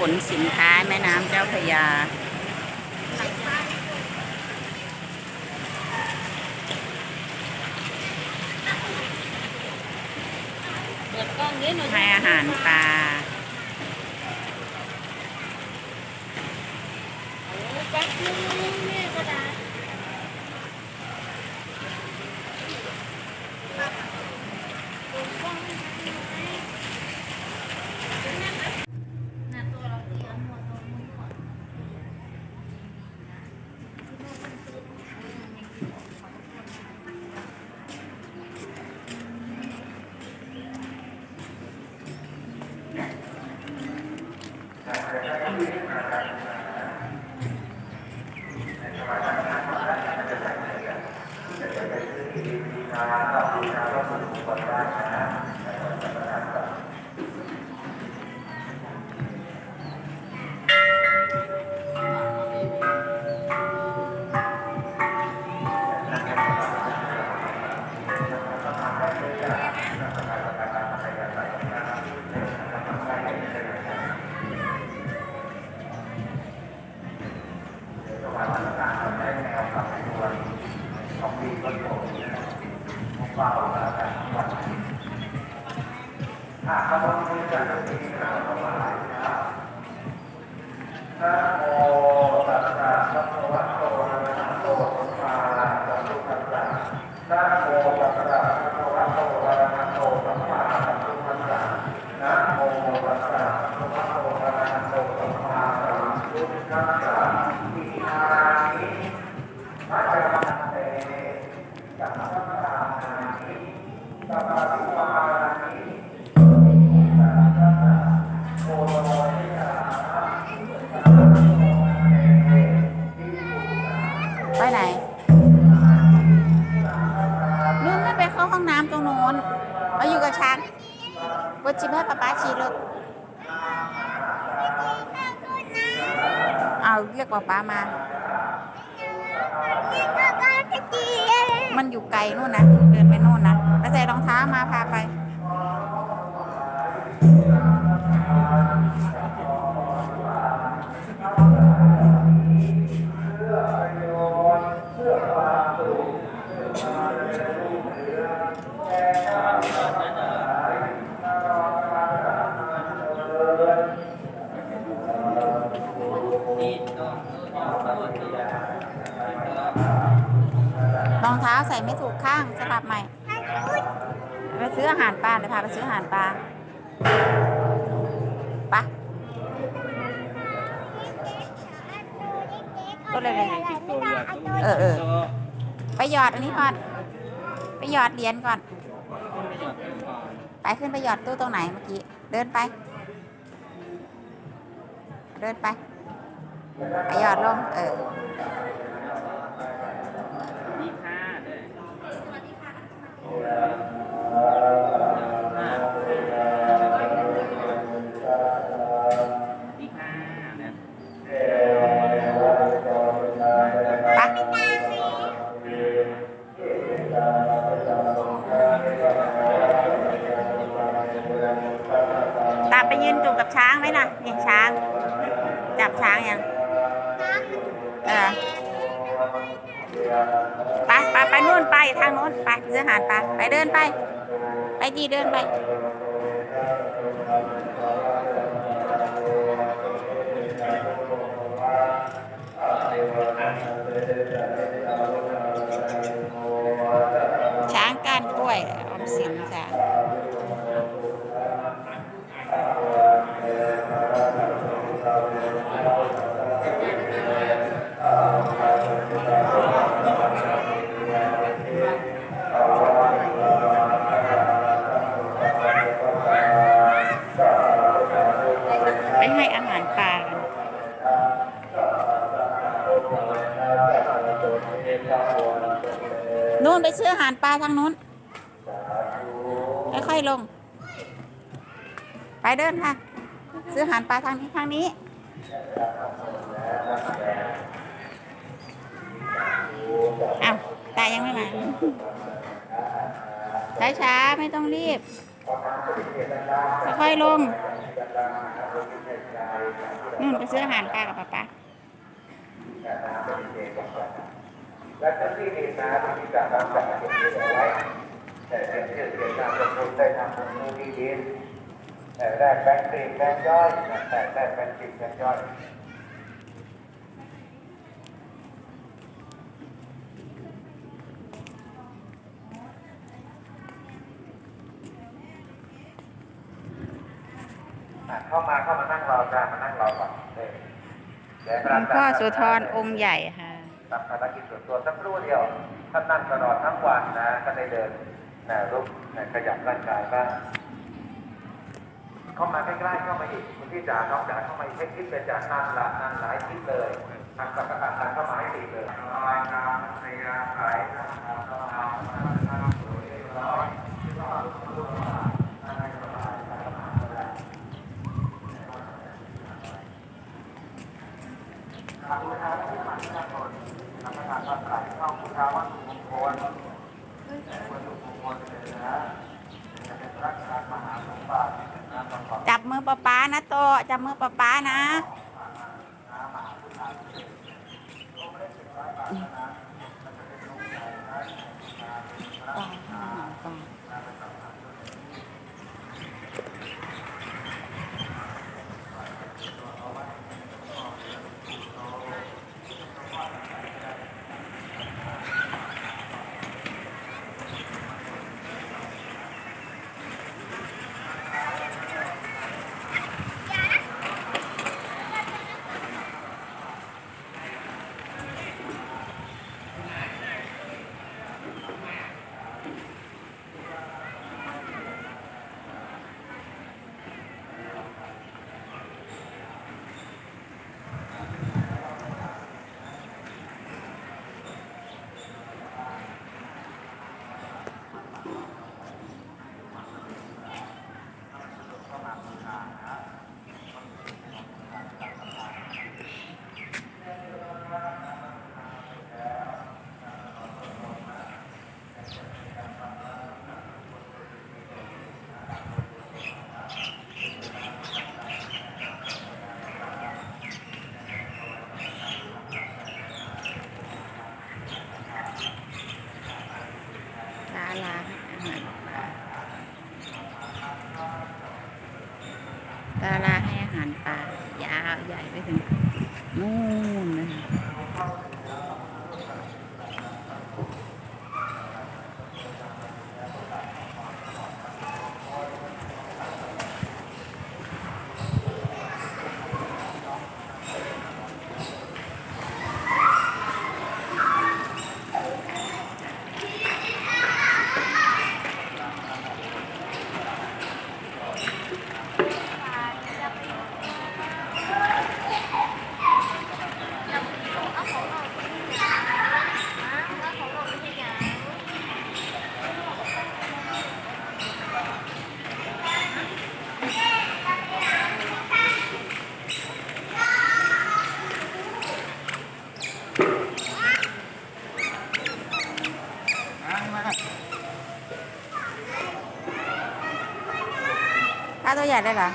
รือขนสินค้าแม่น้ำเจ้าพระยา เปิดกล้องนี้หน่อยให้อาหารปลาแป๊บนึง มให้ป๊าป๊าฉีดลูกเอาเรียกป๊าป๊ามา มันอยู่ไกลนู่นนะ เดินไปนู่นนะไปใส่รองเท้ามาพาไปาหารปลาเดี๋ยวพาไปซื้ออาหารปลาไปะก็เลยเลยเออเออไปหยอดอันนี้ก่อน ไปหยอดเหรียญก่อน ไปขึ้นไปหยอดตู้ตรงไหนเมื่อกี้ เดินไป เดินไป ไปหยอดลง เออมีค่าด้วย นี่ช้าง จับช้างยังเออไปไปไปนู่นไปทางโน้นไปซื้ออาหารไปไปเดินไป ไปดีเดินไป ปลากันนู่นไปซื้ออาหารปลาทางนู้น ค่อยๆลง ไปเดินค่ะ ซื้ออาหารปลาทางนี้ทางนี้ อ้าว ตายังไม่มาช้าๆไม่ต้องรีบ ค่อยๆลง นู่นไปซื้ออาหารปลากับป๊าป๊าและทั้งที่ดินาที่มีการรักษาเก็บที่เอาไว้แต่เป็นชื่อเสียงการลงทุนได้ทำลงทุนที่ดินแต่แรกแบงก์ปลีแบงก์ย่อยแต่แรกแบงก์ตีแบงก์ย่อย อะเข้ามาเข้ามานั่งรอจ้ามานั่งรอก่อนเออเดี๋ยว หลว งพ่อโสุธรองค์ใหญ่ค่ะทำภารกิจส่วนตัวสักครู่เดียวท่านนั่งตลอดทั้งวันนะก็ได้เดินนะลุกนะขยับร่างกายบ้างเข้ามาใกล้ๆเข้ามาอีกคุณพี่จ๋าน้องจ๋าเข้ามาอีกให้คิดเลยจากนั่นละนั่นหลายคิดเลยทำกับกระตันเข้ามาให้ดีเลยรายงานพยาขายนะครับจับมือป๊าป๊านะโต จับมือป๊าป๊านะ ใหญ่เลยเหรอ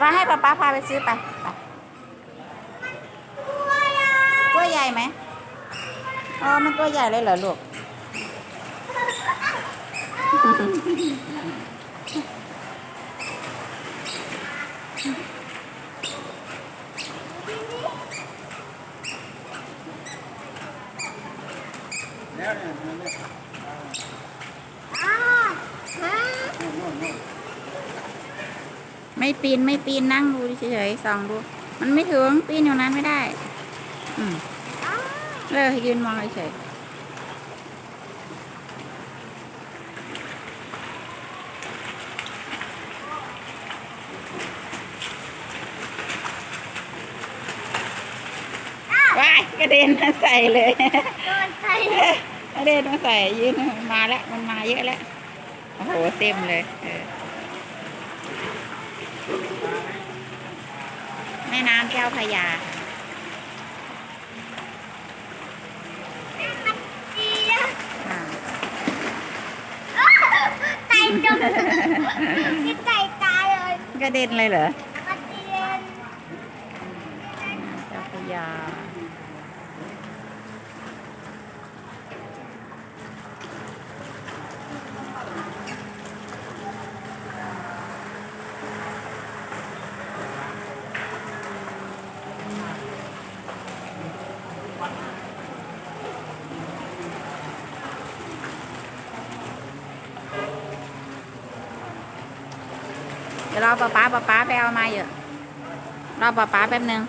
ว่าให้ป๊าป๊าพาไปซื้อไปไปตัวใหญ่ไหมอ๋อ มันตัวใหญ่เลยเหรอลูก ไม่ ปีนไม่ปีนนั่งดูเฉยๆส่องดู มันไม่ถึงปีนอยู่นั้นไม่ได้ อืมเออยืนมองเฉยๆว้ายกระเด็นมาใส่เลยโดนใจกระเด็นมาใส่ยืนมาแล้วมันมาเยอะแล้วโอ้โหเต็มเลยเออ ม่น้ำเจ้าพระยาดีนะอ่าไตจมไตตายเลยระเด็นเลยเหรอ กระเทียม เจ้าพระยา เดี๋ยวรอป้าป้าป้าไปเอามาเยอะรอป้าป้าแป๊บนึง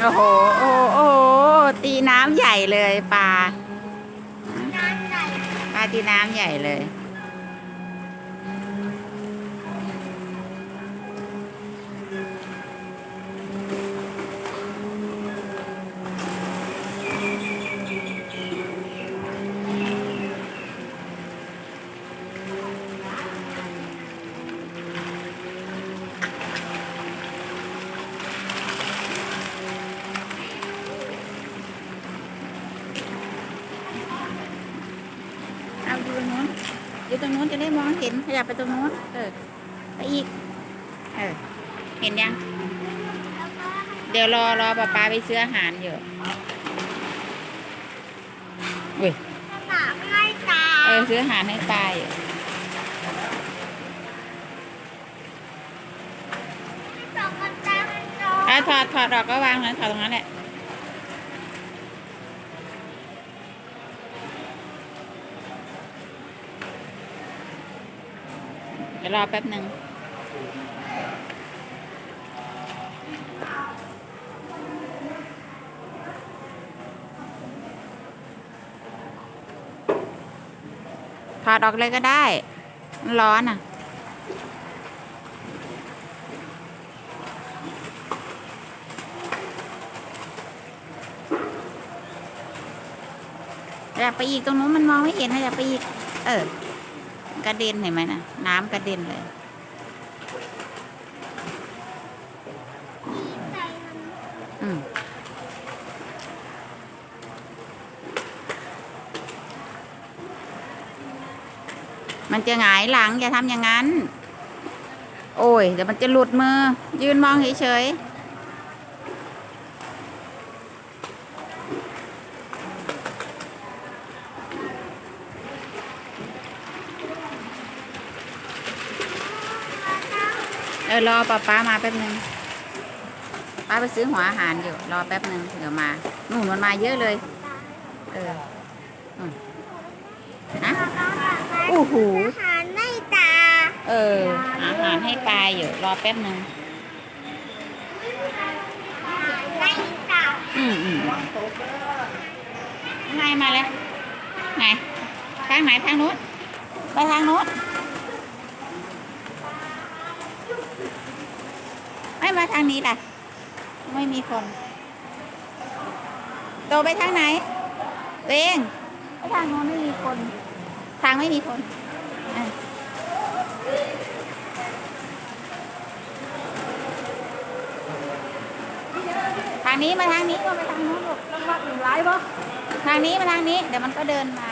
โอ้โหโอ้โห โอ้โห ตีน้ำใหญ่เลยปลาน้ำใหญ่ปลาตีน้ำใหญ่เลย ตรงนู้นจะได้มองเห็นขยับไปตรงนู้นเออไปอีก เออ เห็นยังแล้วก็เดี๋ยวรอรอป้าป้าไปซื้ออาหารอยู่เว้ยสนามให้ตาเออซื้ออาหารให้ปลาอยู่สองคนตาเป็นโจถ้าถอดถอดออกก็วางนั้นถอดตรงนั้นแหละ เดี๋ยวรอแป๊บหนึ่งถอดออกเลยก็ได้ ร้อนอะ อยากไปอีกตรงนู้นมันมองไม่เห็นนะอยากไปอีก เออ กระเด็นเห็นไหมนะน้ำกระเด็นเลยอืมมันจะหงายหลังอย่าทำอย่างนั้น โอ้ย เดี๋ยวมันจะหลุดมือ ยืนมองเฉยๆ เออรอป้าป้ามาแป๊บนึงป้าไปซื้อหัวอาหารอยู่รอแป๊บนึงเดี๋ยวมาหนูนมันมาเยอะเลย เอออืมนะอู้หูอาหารให้ตา เออ อาหารให้ปลาอยู่รอแป๊บนึงให้ตาอืมอืมไงมาแล้วไหนทางไหนทางนู้นไปทางนู้น ม่มาทางนี้ล่ะ ไม่มีคน โตไปทางไหนเวงไปทางโน้นไม่มีคน ทางไม่มีคนอะทางนี้มาทางนี้ก็ไปทางโน้นลูกลำบากหนึ่งร้ายปะทางนี้มาทางนี้ เดี๋ยวมันก็เดินมา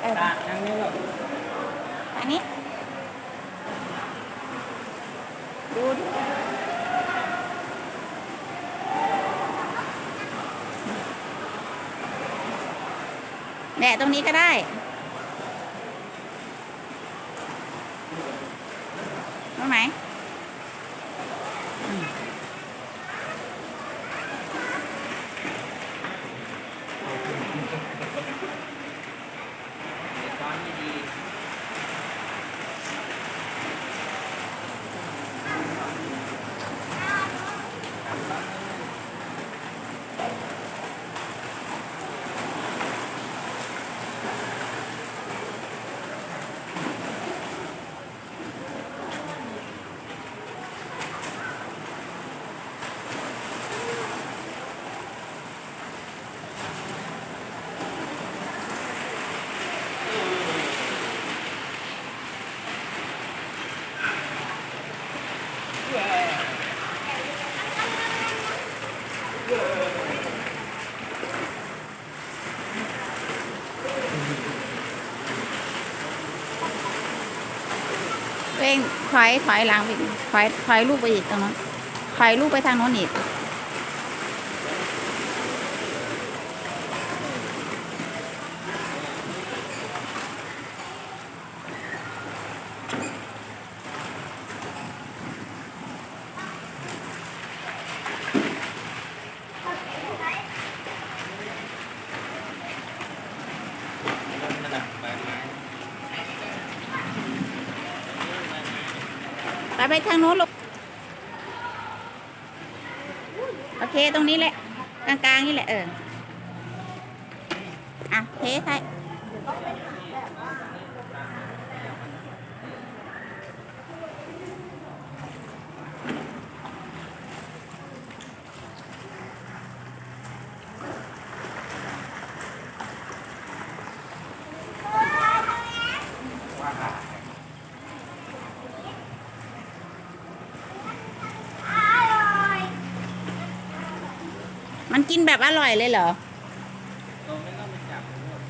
เออตาทางนี้หรอ ทางนี้ ดูแหนะตรงนี้ก็ได้ ถอยถอยหลังไปถอยถอยลูกไปอีกตรงนั้นถอยลูกไปทางโน้นอีก ระดับใบไม้ ไปทางโน้นลูกโอเคตรงนี้แหละ กลางๆนี่แหละเอออะเทใส่ กินแบบอร่อยเลยเหรอ เราไม่ต้องไปจับมันหมด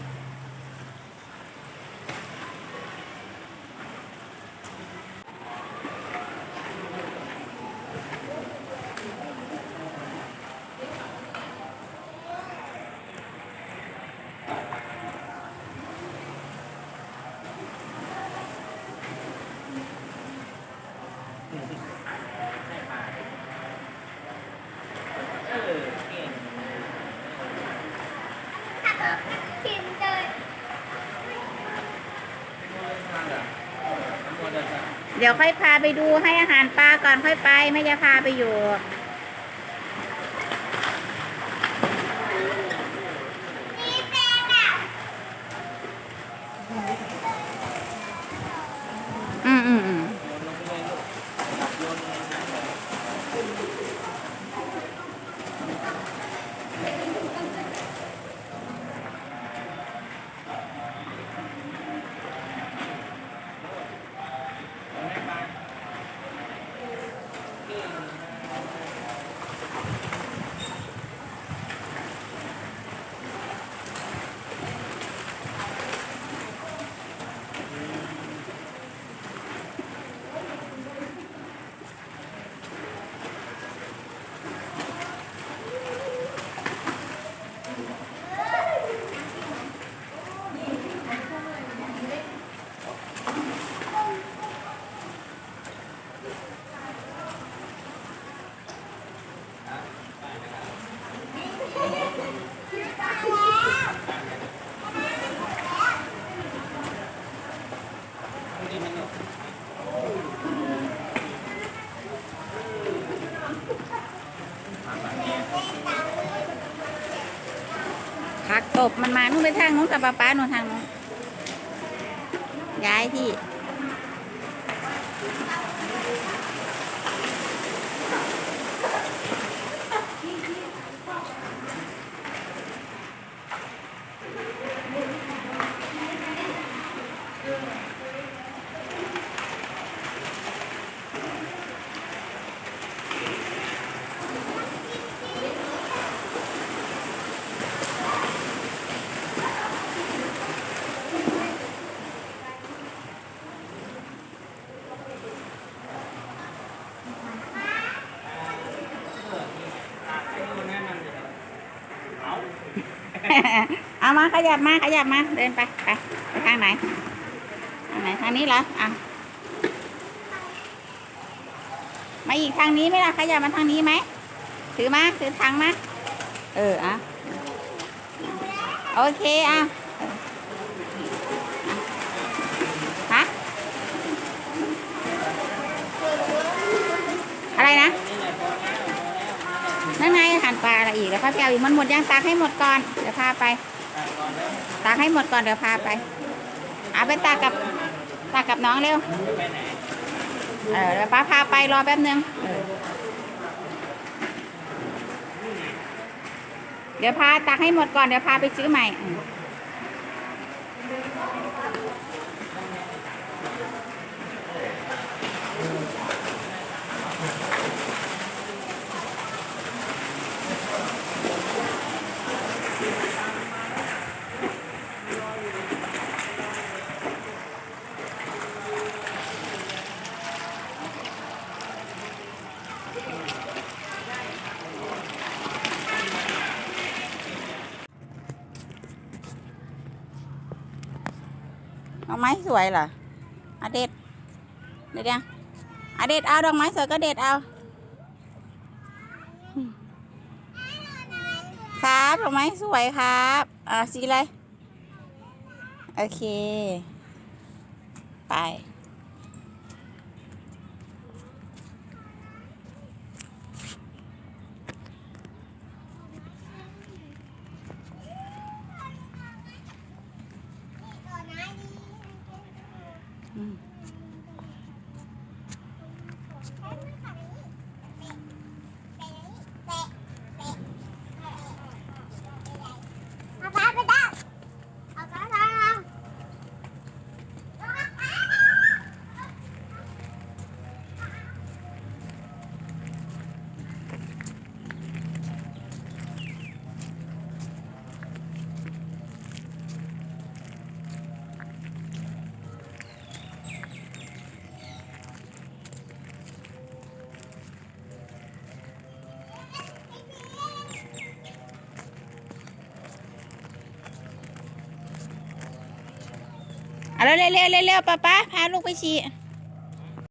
เออเก่ง กินเลย มาเหรอน้ำมัน เดี๋ยวค่อยพาไปดูให้อาหารปลาก่อนค่อยไปไม่จะพาไปอยู่ นี่แป้งอะ อืมอืมอืม โยนลงไปเลยลูกจับโยนลงในน้ำเลย ผักต บมันมานู่นไปทางนู้นกับป้าป้านู่นทางนู้นย้ายที่ เอามาขยับมาขยับมาเดินไปไปไปทางไหนทางไหนทางนี้เหรออะมาอีกทางนี้ไหมล่ะขยับมาทางนี้ไหมถือมาถือทางมาเอออะโอเคอะอะฮะอะไรนะนั่นไงหารปลาอะไรอีกแล้วข้าวแก้วอีกมันหมดยังตักให้หมดก่อน พาไป ตากให้หมดก่อนเดี๋ยวพาไป เอาไปตากับตากับน้องเร็ว เออเดี๋ยวป้าพาไปรอแป๊บนึงเออเดี๋ยวพาตักให้หมดก่อนเดี๋ยวพาไปซื้อใหม่ ดอกไม้สวยเหรออาเด็ดเด็ดยังอาเด็ดเอาดอกไม้สวยก็เด็ดเอา ครับดอกไม้สวยครับอ่าสีอะไร โอเค ไป เอาเร็วเร็วเร็วเร็วป้าป้าพาลูกไปฉี่